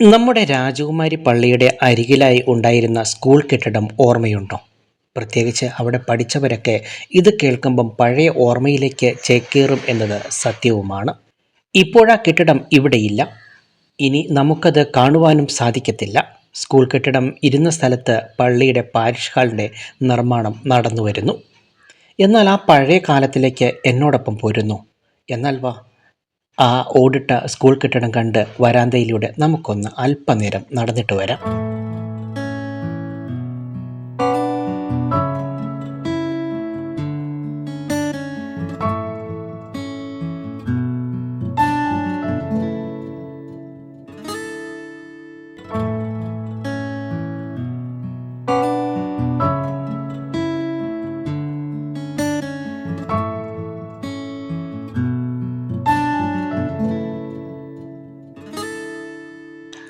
നമ്മുടെ രാജകുമാരി പള്ളിയുടെ അരികിലായി ഉണ്ടായിരുന്ന സ്കൂൾ കെട്ടിടം ഓർമ്മയുണ്ടോ? പ്രത്യേകിച്ച് അവിടെ പഠിച്ചവരൊക്കെ ഇത് കേൾക്കുമ്പം പഴയ ഓർമ്മയിലേക്ക് ചേക്കേറും എന്നത് സത്യവുമാണ്. ഇപ്പോഴാ കെട്ടിടം ഇവിടെയില്ല. ഇനി നമുക്കത് കാണുവാനും സാധിക്കത്തില്ല. സ്കൂൾ കെട്ടിടം ഇരുന്ന സ്ഥലത്ത് പള്ളിയുടെ പാരിഷ് ഹാളിന്റെ നിർമ്മാണം നടന്നു വരുന്നു എന്നാൽ ആ പഴയ കാലത്തിലേക്ക് എന്നോടൊപ്പം പോരുന്നു. എന്നാൽ വാ ആ ഓടിട്ട സ്കൂൾ കെട്ടിടം കണ്ട് വരാന്തയിലൂടെ നമുക്കൊന്ന് അല്പനേരം നടന്നിട്ട് വരാം.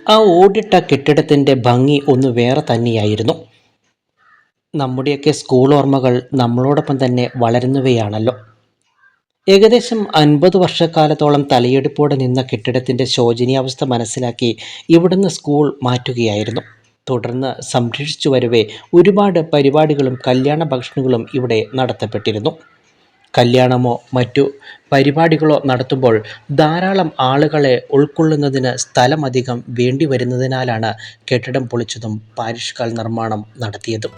ആ ഓടിട്ട കെട്ടിടത്തിന്റെ ഭംഗി ഒന്ന് വേറെ തന്നെയായിരുന്നു. നമ്മുടെയൊക്കെ സ്കൂൾ ഓർമ്മകൾ നമ്മളോടൊപ്പം തന്നെ വളരുന്നവയാണല്ലോ. ഏകദേശം അൻപത് വർഷക്കാലത്തോളം തലയെടുപ്പോടെ നിന്ന കെട്ടിടത്തിന്റെ ശോചനീയാവസ്ഥ മനസ്സിലാക്കി ഇവിടുന്ന് സ്കൂൾ മാറ്റുകയായിരുന്നു. തുടർന്ന് സംരക്ഷിച്ചു വരവേ ഒരുപാട് പരിപാടികളും കല്യാണ ഭക്ഷണങ്ങളും ഇവിടെ നടത്തപ്പെട്ടിരുന്നു. കല്യാണമോ മറ്റു പരിപാടികളോ നടത്തുമ്പോൾ ധാരാളം ആളുകളെ ഉൾക്കൊള്ളുന്നതിന് സ്ഥലമധികം വേണ്ടി വരുന്നതിനാലാണ് കെട്ടിടം പൊളിച്ചതും പാരിഷ്കാൽ നിർമ്മാണം നടത്തിയതും.